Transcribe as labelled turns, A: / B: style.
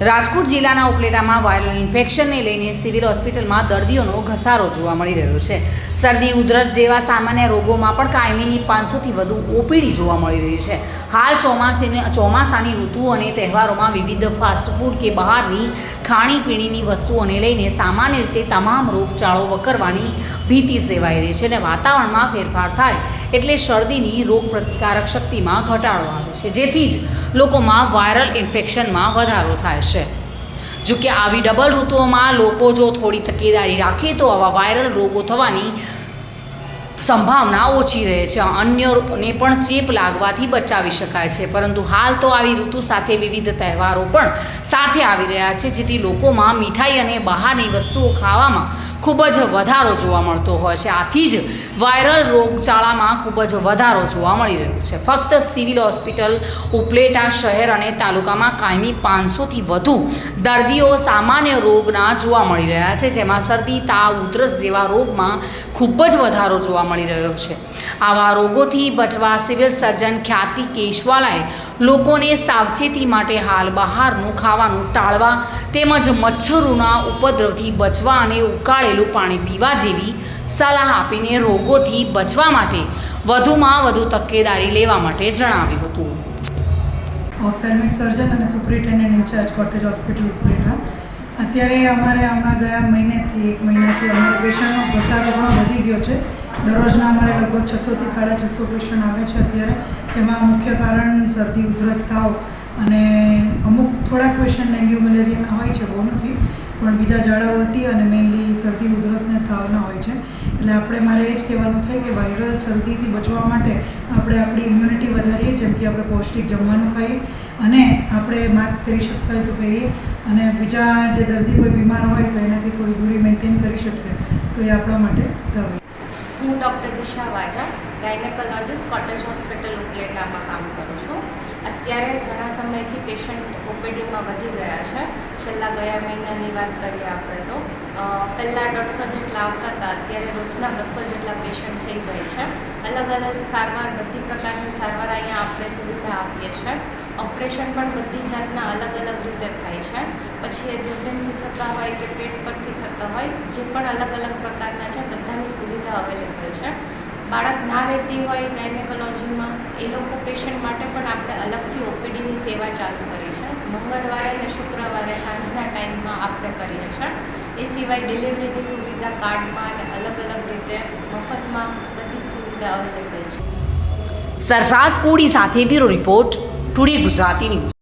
A: રાજકોટ જિલ્લાના ઉપલેટામાં વાયરલ ઇન્ફેક્શનને લઈને સિવિલ હોસ્પિટલમાં દર્દીઓનો ઘસારો જોવા મળી રહ્યો છે. શરદી, ઉધરસ જેવા સામાન્ય રોગોમાં પણ કાયમીની પાંચસોથી વધુ ઓપીડી જોવા મળી રહી છે. હાલ ચોમાસીને, ચોમાસાની ઋતુ અને તહેવારોમાં વિવિધ ફાસ્ટફૂડ કે બહારની ખાણીપીણીની વસ્તુઓને લઈને સામાન્ય રીતે તમામ રોગચાળો વકરવાની ભીતિ સેવાઈ રહી છે અને વાતાવરણમાં ફેરફાર થાય એટલે શરદીની રોગ પ્રતિકારક શક્તિમાં ઘટાડો આવે છે. જેથી જ લોકોમાં વાયરલ ઇન્ફેક્શનમાં વધારો થાય છે. જો કે આવી ડબલ ઋતુઓમાં લોકો જો થોડી તકેદારી રાખે તો આવા વાયરલ રોગો થવાની સંભાવના ઓછી રહે છે. અન્યને પણ ચેપ લાગવાથી બચાવી શકાય છે. પરંતુ હાલ તો આવી ઋતુ સાથે વિવિધ તહેવારો પણ સાથે આવી રહ્યા છે, જેથી લોકોમાં મીઠાઈ અને બહારની વસ્તુઓ ખાવામાં ખૂબ જ વધારો જોવા મળતો હોય છે. આથી જ વાયરલ રોગચાળામાં ખૂબ જ વધારો જોવા મળી રહ્યો છે. ફક્ત સિવિલ હોસ્પિટલ, ઉપલેટા શહેર અને તાલુકામાં કાયમી પાંચસોથી વધુ દર્દીઓ સામાન્ય રોગના જોવા મળી રહ્યા છે, જેમાં શરદી, તાવ, ઉધરસ જેવા રોગમાં ખૂબ જ વધારો જોવા મળી રહ્યો છે. આવા રોગોથી બચવા સિવિલ સર્જન ખ્યાતિ કેશવાલાએ લોકોને સાવચેતી માટે હાલ બહારનું ખાવાનું ટાળવા તેમજ મચ્છરોના ઉપદ્રવથી બચવા અને ઉકાળેલું પાણી પીવા જેવી સલાહ આપીને રોગોથી બચવા માટે વધુમાં વધુ તકેદારી લેવા માટે જણાવ્યું હતું.
B: ઓફથેલ્મિક સર્જન અને superintendent incharge cottage hospital Upleta અત્યારે અમારે હમણાં ગયા મહિનેથી, એક મહિનાથી અમારા પેશન્ટનો ઘસારો ઘણો વધી ગયો છે. દરરોજના અમારે લગભગ છસોથી સાડા છસો પેશન્ટ આવે છે અત્યારે, જેમાં મુખ્ય કારણ શરદી ઉધરસ તાવ અને અમુક થોડાક પેશન્ટ ડેન્ગ્યુ મલેરિયાના હોય છે, બહુ નથી. પણ બીજા ઝાડા ઉલટી અને મેઇનલી શરદી ઉધરસ ને તાવના હોય છે એટલે આપણે મારે એ જ કહેવાનું થાય કે વાયરલ શરદીથી બચવા માટે આપણે આપણી ઇમ્યુનિટી વધારીએ, જેમ કે આપણે પૌષ્ટિક જમવાનું ખાઈએ અને આપણે માસ્ક પહેરી શકતા હોય તો પહેરીએ અને બીજા જે દર્દી કોઈ બીમાર હોય તો એનાથી થોડી દૂરી મેન્ટેન કરી શકીએ. તો એ આપણા માટે દવાઈ.
C: હું doctor Disha Vaja gynaecologist cottage hospital ઉપલેટામાં કામ કરું છું. અત્યારે ઘણા સમયથી પેશન્ટ ઓપીડીમાં વધી ગયા છે. છેલ્લા ગયા મહિનાની વાત કરીએ આપણે તો. પહેલાં દોઢસો જેટલા આવતા હતા, અત્યારે રોજના બસો જેટલા પેશન્ટ થઈ જાય છે. અલગ અલગ સારવાર, બધી પ્રકારની સારવાર અહીંયા આપણે સુવિધા આપીએ છીએ. ઓપરેશન પણ બધી જાતના અલગ અલગ રીતે થાય છે. પછી એ દૂરબીનથી થતા હોય કે પેટ પરથી થતા હોય, જે પણ અલગ અલગ પ્રકારના છે, બધાની સુવિધા અવેલેબલ છે. બાળક ના રહેતી હોય ગાયનેકોલોજીમાં એ લોકો પેશન્ટ માટે પણ આપણે અલગથી ઓપીડીની સેવા ચાલુ કરી છે. મંગળવારે અને શુક્રવારે સાંજના ટાઈમમાં આપણે કરીએ છીએ. એ સિવાય ડિલિવરીની સુવિધા કાર્ડમાં અને અલગ અલગ રીતે મફતમાં બધી જ સુવિધા અવેલેબલ છે.
A: સરફરાઝ કોડી સાથે bureau report, today Gujarati news.